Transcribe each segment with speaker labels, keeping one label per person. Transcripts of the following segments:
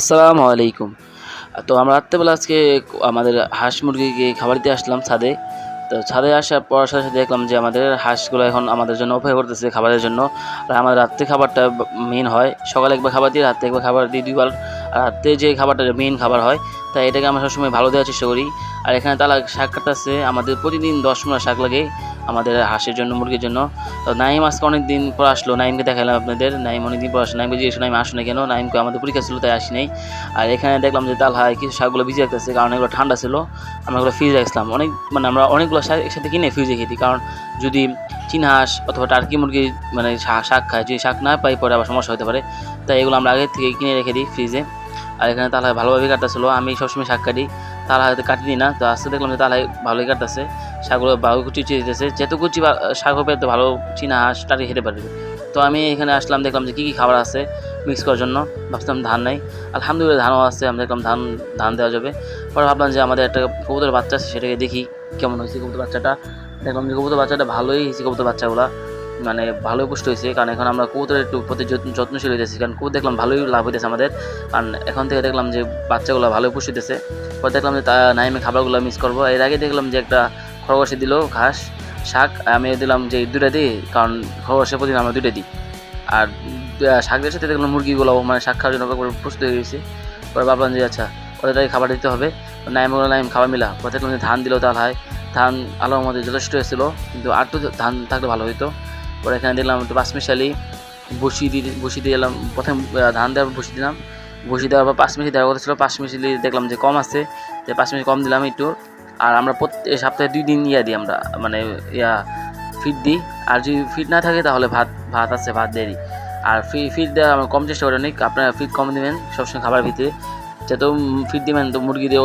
Speaker 1: আসসালামু আলাইকুম। তো আমরা রাত্রেবেলা আজকে আমাদের হাঁস মুরগিকে খাবার দিয়ে আসলাম ছাদে। তো ছাদে আসার পর সাথে সাথে দেখলাম যে আমাদের হাঁসগুলো এখন আমাদের জন্য অপেক্ষা করতেছে খাবারের জন্য। আর আমাদের রাত্রে খাবারটা মেন হয়। সকালে একবার খাবার দিই রাত্রে একবার খাবার দিই দুইবার। আর রাত্রে যে খাবারটা মেন খাবার হয়, তাই এটাকে আমরা সবসময় ভালো দেওয়ার চেষ্টা করি। আর এখানে তালা শাক কাটতেছে। আমাদের প্রতিদিন দশ মোড়া শাক লাগে। আমাদের হাঁসের জন্য, মুরগির জন্য। তো নাইম আজকে অনেক দিন পর আসলো। নাইমকে দেখালাম আপনাদের। নাইম অনেক দিন পর আসলো নাইমকে জিজ্ঞেস নাইম আসো না কেন? নাইমকে আমাদের পরীক্ষা ছিল, তাই আসি নাই। আর এখানে দেখলাম যে তাল হয় কিছু শাকগুলো ভিজে রাখতেছে, কারণ এগুলো ঠান্ডা ছিল। আমরা এগুলো ফ্রিজে রাখছিলাম। অনেক মানে আমরা অনেকগুলো শাক একসাথে কিনে ফ্রিজে খেতি কারণ যদি চীন হাঁস অথবা টার্কি মুরগি মানে শাক খায়, যদি শাক না পাই, পরে আবার সমস্যা হতে পারে। তাই এগুলো আমরা আগে থেকে কিনে রেখে দিই ফ্রিজে আর এখানে তালা ভালোভাবে কাটতেছিল। আমি সবসময় শাক কাটি। তালা হয়তো কাটি দিই না। তো আজকে দেখলাম যে তালাই ভালোই কাটতেছে। শাকগুলো ভালো কুচি দিতেছে। যেহেতু কুচি শাক হবে, তো ভালো চীনা হাঁস টাটি খেতে পারবে। তো আমি এখানে আসলাম, দেখলাম যে কী কী খাবার আছে মিক্স করার জন্য। ভাবছিলাম ধান নাই। আলহামদুলিল্লাহ ধানও আছে, আমি দেখলাম ধান ধান দেওয়া যাবে। পরে ভাবলাম যে আমাদের একটা কবুতর বাচ্চা আছে, সেটাকে দেখি কেমন হয়েছে কবুতর বাচ্চাটা। দেখলাম যে কবুতর বাচ্চাটা ভালোই হয়েছে কবুতর বাচ্চাগুলো। মানে ভালোই পুষ্ট হয়েছে, কারণ এখন আমরা কবুতরের একটু প্রতি যত্ন- যত্নশীল হইতেছি। কারণ কবুতর দেখলাম ভালোই লাভ হইতেছে আমাদের। কারণ এখন থেকে দেখলাম যে বাচ্চাগুলো ভালোই পুষ্ট হইতেছে। পরে দেখলাম যে তা নাইমে খাবারগুলো মিস করব। এর আগে দেখলাম যে একটা খরগোশে দিল, ঘাস, শাক, আমি দিলাম যে দুটা দিই, কারণ খরগোশে প্রতিদিন আমরা দুটো দিই। আর শাকের সাথে দেখলাম মুরগিগুলো মানে শাক খাওয়ার জন্য প্রস্তুত হয়ে গেছে। পরে ভাবলাম যে আচ্ছা ওদেরটাকে খাবার দিতে হবে। নাইম নাইম, খাবার মিলা। পরে দেখলাম যে ধান দিল তাল হয় ধান আলোর মধ্যে যথেষ্ট হয়েছিল, কিন্তু আর তো ধান থাকলে ভালো হতো পরে এখানে দেখলাম একটু পাঁচমিশালি বসি দিয়ে বসি দিয়ে এলাম। প্রথম ধান দেওয়ার বসি দিলাম। বসি দেওয়ার পর পাঁচ মিশি দেওয়ার কথা ছিল পাঁচ মিশালি দেখলাম যে কম আছে। যে পাঁচ মিনিট কম দিলাম একটু। আর আমরা প্রত্যেক সপ্তাহে দুই দিন ইয়া দিই আমরা মানে ইয়া ফিট দিই। আর যদি ফিট না থাকে তাহলে ভাত ভাত আছে, ভাত দিয়ে দিই। আর ফি ফিট দেওয়া আমরা কম চেষ্টা করি অনেক আপনারা ফিট কম দেবেন, সবসময় খাবার ভিতরে। যেহেতু ফিট দিবেন তো মুরগি দিয়ে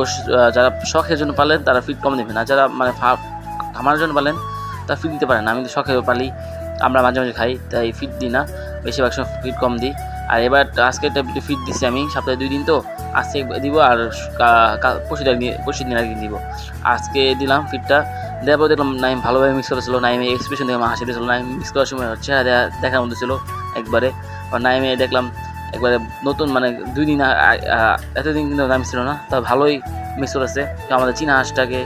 Speaker 1: যারা শখের জন্য পালেন, তারা ফিট কম দেবেন। আর যারা মানে খামার জন্য পালেন, তারা ফিট দিতে পারেন। আমি তো শখে পালি, আমরা মাঝে মাঝে খাই, তাই ফিট দিই না। বেশিরভাগ সময় ফিট কম দিই। আর এবার আজকে একটা ফিট দিচ্ছি আমি, সপ্তাহে দুই দিন তো। আজকে দিব আর পরশু দিন পরশু দিন একদিন দিব। আজকে দিলাম ফিটটা দেওয়ার পর দেখলাম নাইম ভালোভাবে মিক্স করেছিল। নাইমে এক্সপ্রেশন দেখে আমার হাসি দিয়েছিল। নাইম মিক্স করার সময় চেহারা দেখার মতো ছিল একবারে। আর নাইমে দেখলাম একবারে নতুন মানে দুই দিন এতদিন কিন্তু নাম ছিল না। তা ভালোই মিক্স করেছে। আমাদের চীনা হাঁসটাকে,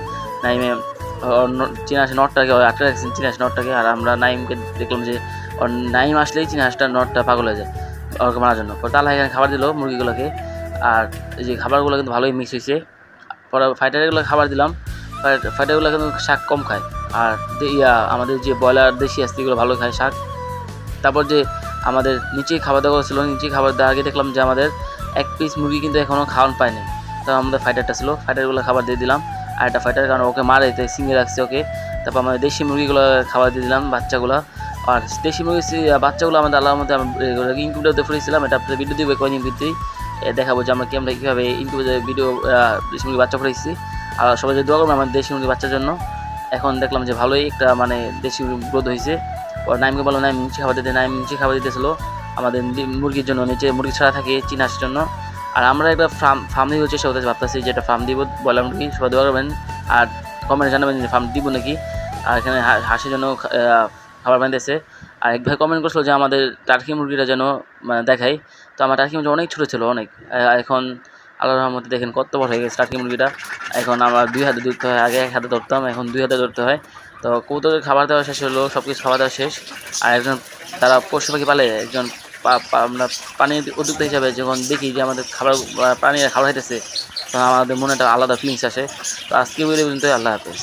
Speaker 1: নাইমে চীনা হাঁসের নটটাকে আটকে রাখছেন চীনা হাঁসের নটটাকে। আর আমরা নাইমকে দেখলাম যে নাইম আসলেই চীনা হাঁসটার নটটা পাগল হয়ে যায়। ওকে মারার জন্য। পরে তালা এখানে খাবার দিল মুরগিগুলোকে। আর এই যে খাবারগুলো কিন্তু ভালোই মিক্স হয়েছে। পরে ফাইটারগুলো খাবার দিলাম। ফাইট- ফাইটারগুলো কিন্তু শাক কম খায়। আর ইয়া, আমাদের যে ব্রয়লার, দেশি আসছে এগুলো ভালো খায় শাক। তারপর যে আমাদের নিচে খাবার দাওয়া ছিল, নিচে খাবার দেওয়ার আগে দেখলাম যে আমাদের এক পিস মুরগি কিন্তু এখনও খাওয়ান পায়নি। তো আমাদের ফাইটারটা ছিল ফাইটারগুলো খাবার দিয়ে দিলাম। আর একটা ফাইটার কারণ ওকে মারে তাই সিঙ্গে রাখছে ওকে। তারপর আমাদের দেশি মুরগিগুলো খাবার দিয়ে দিলাম বাচ্চাগুলো। আর দেশি মুরগি বাচ্চাগুলো আমাদের আল্লাহর মধ্যে আমরা ইনকিউবেটারতে ফুটেছিলাম এটা আপনাদের ভিডিও দিবে কয়েকদিন ভিত্তি দেখাবো যে আমরা কেমন কীভাবে ইনকিউবেটার ভিডিও দেশি মুরগি বাচ্চা ফুটাইছি। আর সবাই যে দোয়া করবে আমার দেশি মুরগি বাচ্চার জন্য, এখন দেখলাম যে ভালোই একটা মানে দেশি গ্রোথ হয়েছে। ওর নাইমকে বলল নাইম নিচে খাবার দিতে, নাইম নিচে খাবার দিতেছিল। আমাদের মুরগির জন্য নিচে মুরগি ছাড়া থাকে চীন হাঁসের জন্য। আর আমরা একটা ফার্ম ফার্ম দিব চেষ্টা করতেছি, ভাবতেছি যে একটা ফার্ম দিব ব্রয়লার মুরগি সবাই দোয়া করবেন। আর কমেন্টে জানাবেন যে ফার্ম দিব নাকি। আর এখানে হাঁসের জন্য খাবার বানিয়েছে। আর এক ভাই কমেন্ট করছিল যে আমাদের টার্কি মুরগিটা যেন মানে দেখাই। তো আমার টার্কি মুরগি অনেক ছোটো ছিল, অনেক। এখন আল্লাহর রহমতে দেখেন কত বড় হয়ে গেছে টার্কি মুরগিটা। এখন আমার দুই হাতে ধরতে হয়, আগে এক হাতে ধরতাম, এখন দুই হাতে ধরতে হয়। তো কবুতরের খাবার দেওয়া শেষ হলো সব কিছু খাওয়া দাওয়া শেষ। আর একজন, তারা পশু পাখি পালে, একজন আমরা পানির উদ্যোক্তা হিসাবে যখন দেখি যে আমাদের খাবার প্রাণীরা খাবার খাইতেছে, তখন আমাদের মনে একটা আলাদা ফিলিংস আসে। তো আজকে বলে পর্যন্ত আল্লাহ হাফেজ।